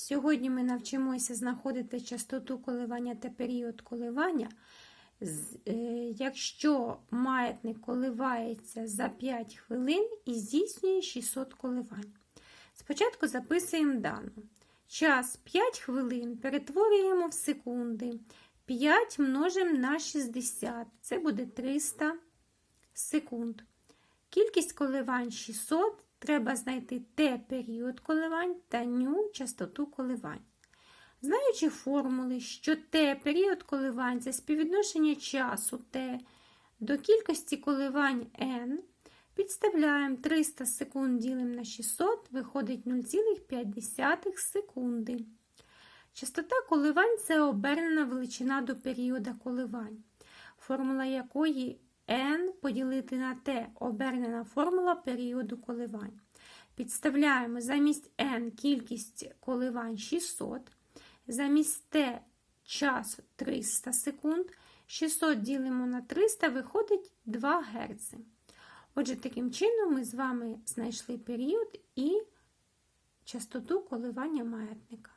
Сьогодні ми навчимося знаходити частоту коливання та період коливання. Е, Якщо маятник коливається за 5 хвилин і здійснює 600 коливань. Спочатку записуємо дану. Час 5 хвилин перетворюємо в секунди. 5 множимо на 60. Це буде 300 секунд. Кількість коливань 600. Треба знайти Т період коливань та ню частоту коливань. Знаючи формули, що Т період коливань це співвідношення часу Т до кількості коливань n, підставляємо 300 секунд ділимо на 600, виходить 0,5 секунди. Частота коливань це обернена величина до періода коливань, формула якої n поділити на t обернена формула періоду коливань. Підставляємо замість n кількість коливань 600, замість t час 300 секунд, 600 ділимо на 300, виходить 2 Гц. Отже, таким чином ми з вами знайшли період і частоту коливання маятника.